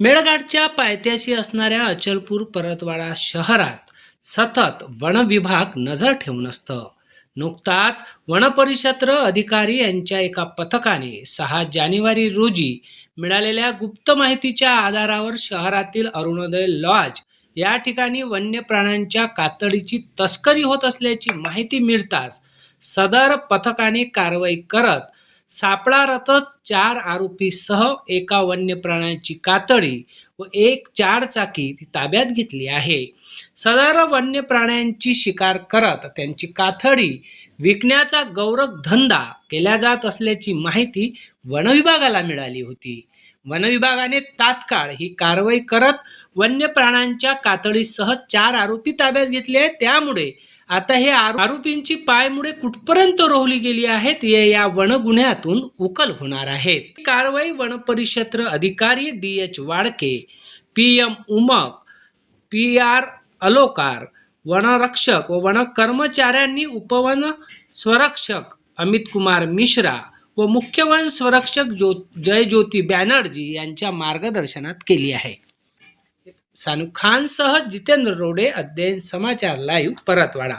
मेळघाटच्या पायथ्याशी असणाऱ्या अचलपूर परतवाडा शहरात सतत वन विभाग नजर ठेवून असतं. नुकताच वनपरिक्षेत्र अधिकारी यांच्या एका पथकाने सहा जानेवारी रोजी मिळालेल्या गुप्त माहितीच्या आधारावर शहरातील अरुणोदय लॉज या ठिकाणी वन्य प्राण्यांच्या कातडीची तस्करी होत असल्याची माहिती मिळताच सदर पथकाने कारवाई करत सापळारतच चार आरोपीसह एका वन्य प्राण्याची कातडी व एक चार चाकी ती ताब्यात घेतली आहे. सदर वन्य प्राण्यांची शिकार करत त्यांची कातडी विकण्याचा गौरव धंदा केला जात असल्याची माहिती वनविभागाला मिळाली होती. वनविभागाने तात्काळ ही कारवाई करत वन्य प्राण्यांच्या कातडीसह चार आरोपी ताब्यात घेतले आहेत. त्यामुळे आता हे आरो- आरोपींची पायमुळे कुठपर्यंत रोवली गेली आहेत हे या वन गुन्ह्यातून उकल होणार आहेत कारवाई वन अधिकारी D H Wadke P M Umak P R Alokar वनरक्षक व वन कर्मचाऱ्यांनी उपवन स्वरक्षक अमित कुमार मिश्रा व मुख्य वन संरक्षक ज्यो जयज्योती बॅनर्जी यांच्या मार्गदर्शनात केली आहे. सानू खानसह जितेंद्र रोडे अध्ययन समाचार लाईव्ह परतवाडा.